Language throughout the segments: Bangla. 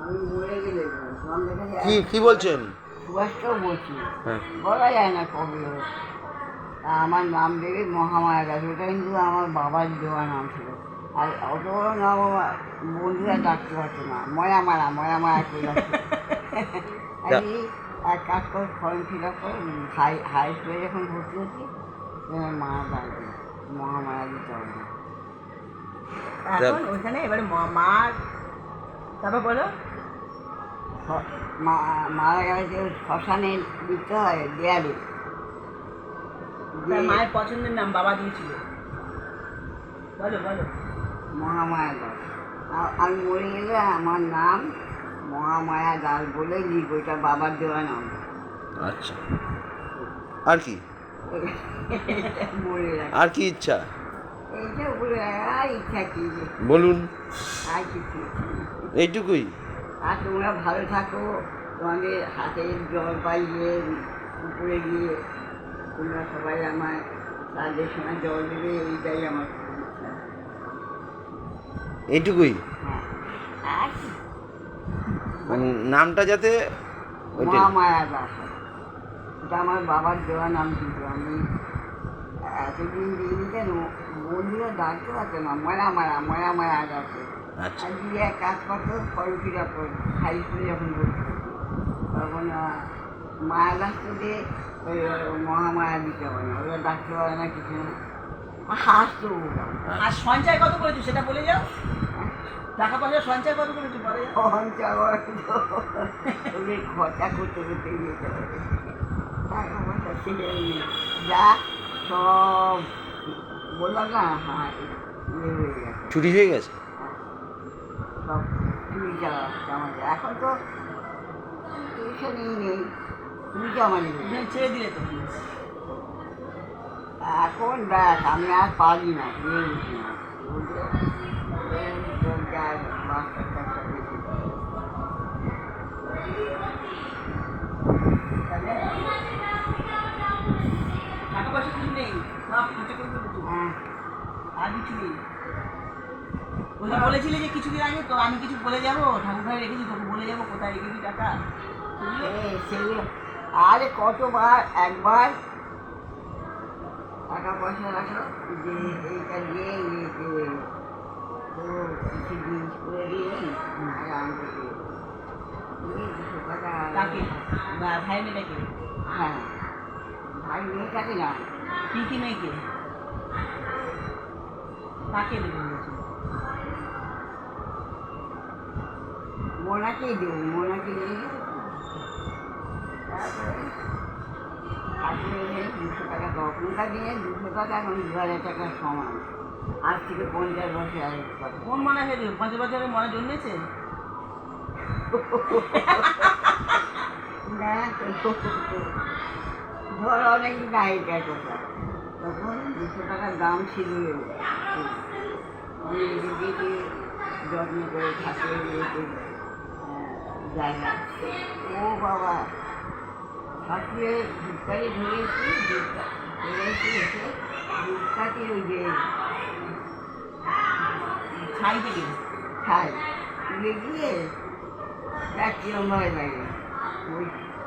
আমি মরে গেলে কি কি বলছেন? বলছি। হ্যাঁ। বলা যায় না কবে আমার নাম দেবে মহামায়া দাস ওটা কিন্তু আমার বাবার দেওয়া নাম ছিল। আর অত বড় নাম আমার বন্ধুরা ডাকতে পারতো না। ময়া মারা ময়া মারা করে এক কাজ করে ফর্ম ফিল আপ করে। হাই হাই স্কুলে যখন ভর্তি হচ্ছি মা ডাকবে মহামায়া দিতে হবে এখন ওইখানে এবারে মা- তারপর বলো। মারা গেলে যে শ্মশানে দিতে হয় দেয়ালে। মায়ের পছন্দের নাম বাবা দিয়েছিল। বলো বলো। মহামায়া দাস। আমি মরে গেলে আমার নাম মহামায়া দাস বলে লিখব এটা বাবার দেওয়া নাম। আচ্ছা। আর কি? আর কি ইচ্ছা? বলুন। এইটুকুই? আর তোমরা ভালো থাকো তোমাদের হাতে জল পাইয়ে উপরে গিয়ে তোমরা সবাই আমার তাদের সময় জল দেবে এইটাই আমার এইটুকুই? হ্যাঁ? নামটা যাতে মহামায়া দাস। এটা আমার বাবার দেওয়া নাম কিন্তু আমি এতদিন কেন বন্ধুরা ডাকতে পারতো না ময়া মায়া ময়া মায়া ডাকতো আর দিয়ে এক কাজ করতো ফল ফিরা করে হাই স্কুলে যখন ভর্তি তখন মায়া ডাকতো দিয়ে ওই মহামায়া দিতে হবে না ওরা ডাকতে পারে না কিছু না হাসতো আর সঞ্চয় কত করেছ সেটা বলে যাও? টাকা পয়সা সঞ্চয় কত করেছ বলে যাও পঞ্চাবার খরচা করতে করতে যা সব বললাম না হ্যাঁ ইয়ে হয়ে গেছে। ছুটি হয়ে গেছে? সব চুরি চালাচ্ছে আমাদের এখন তো টিউশনই নেই তুমি ছেড়ে দিলে তো। এখন দেখ আমি আর পারি না না। বুঝলে? এই তো যা মাস্টার টাস্টার বেশি করে। তাহলে টাকা পয়সা কিছু নেই। সব করে হ্যাঁ। আর কিছু নেই। ওই বলেছিলে যে কিছুদিন আগে তো আমি কিছু বলে যাব ঠাকুর রেখেছি তোকে বলে যাব কোথায় রেখেছি টাকা। সেগুলো। আরে কতবার একবার টাকা পয়সা রাখো যে এইটা দিয়ে ইয়েতে তো কিছু জিনিস করে দিয়ে আর আমাকে দিয়ে দুশো টাকা ভাই মেয়েটাকে? হ্যাঁ। ভাই মেয়েটাকে না? কি কি মেয়েকে? কাকে দেবে বলছি? মোনাকেই দেবো মোনাকে দিয়ে তারপরে দুশো টাকা তখনকার দিনে দুশো টাকা এখন দু হাজার টাকার সমান। আজ থেকে পঞ্চাশ বছর আগে কোন মনে হয়ে দেবে? পাঁচ বছরের মনে জন্মেছে? না ধর অনেক আগেকার কথা তখন দুশো টাকার দাম ছিল। আমি এদিকে যত্ন করে ঠাকুরের ইয়েতে জায়গা ও বাবা ঠাকুরের ধূপকাঠি ধরেছি ধূপকা ধরেছি এসে ধূপকাঠি ওই যে ছাই থেকে খাই তুলে গিয়ে দেখ কিরমভাবে লাগে। ওই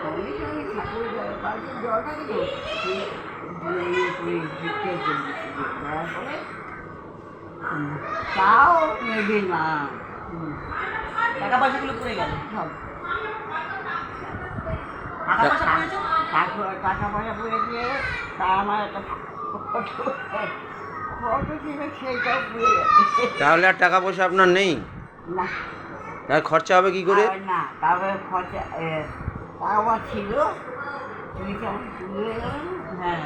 সঙ্গে সঙ্গে জল তো তাও নেবে না টাকা পয়সাগুলো পড়ে গেল সব টাকা পয়সা পড়ে দিয়ে তার আমার একটা তাহলে আর টাকা পয়সা আপনার নেই? না। খরচা হবে কি করে? না তারপরে খরচা তাও ছিল। তুমি কেমন তুলে গেল হ্যাঁ।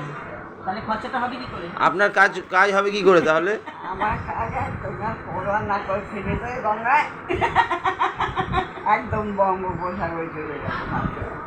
তাহলে খরচাটা হবে কি করে? আপনার কাজ কাজ হবে কি করে তাহলে? আমার কাজ তোমার পড়ুয়া না করে ফেলে দেয় গঙ্গায়। একদম বঙ্গোপসাগরে চলে গেছে মাত্র।